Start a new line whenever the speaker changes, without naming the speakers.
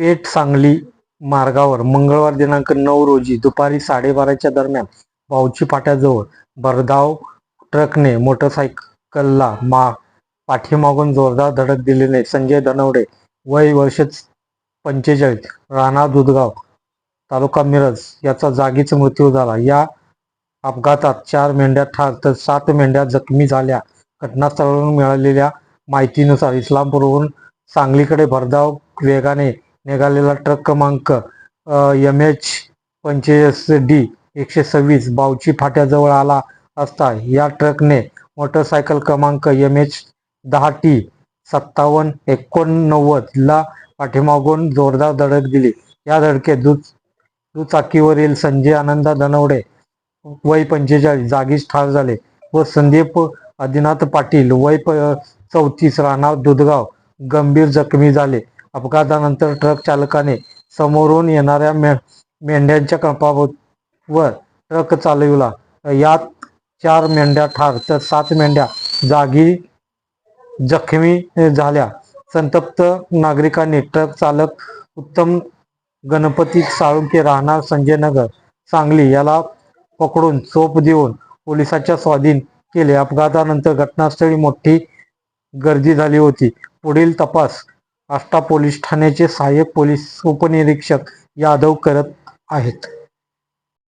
पेठ सांगली मार्गावर मंगळवार दिनांक नऊ रोजी दुपारी साडेबाराच्या दरम्यान भाऊची फाट्याजवळ भरधाव ट्रकने मोटरसायकलला मा पाठीमागून जोरदार धडक दिल्याने संजय धनवडे वय वर्ष पंचेचाळीस राणा दुधगाव तालुका मिरज याचा जागीच मृत्यू झाला. या अपघातात चार मेंढ्या ठार तर सात मेंढ्या जखमी झाल्या. घटनास्थळावरून मिळालेल्या माहितीनुसार इस्लामपूरहून सांगलीकडे भरधाव वेगाने निघालेला ट्रक क्रमांक एम एच पंचेचाळीस डी एकशे सव्वीस बावची फाट्याजवळ आला असता या ट्रकने मोटरसायकल क्रमांक एम एच दहा टी सत्तावन्न एकोणनव्वदला पाठीमागून जोरदार धडक दिली. या धडकेत दु दुचाकीवरील संजय आनंदा धनवडे वय पंचेचाळीस जागीच ठार झाले व संदीप आदिनाथ पाटील वय प चौतीस राणा दुधगाव गंभीर जखमी झाले. अपघातानंतर ट्रक चालकाने समोरून येणाऱ्या मे मेंढ्यांच्या कपावर ट्रक चालविला. यात चार मेंढ्या ठार तर सात मेंढ्या जागी जखमी झाल्या. संतप्त नागरिकांनी ट्रक चालक उत्तम गणपती साळुंके राहणार संजयनगर सांगली याला पकडून चोप देऊन पोलिसाच्या स्वाधीन केले. अपघातानंतर घटनास्थळी मोठी गर्दी झाली होती. पुढील तपास आष्टा पोलीस ठाण्याचे सहाय्यक पोलीस उपनिरीक्षक यादव करत आहेत.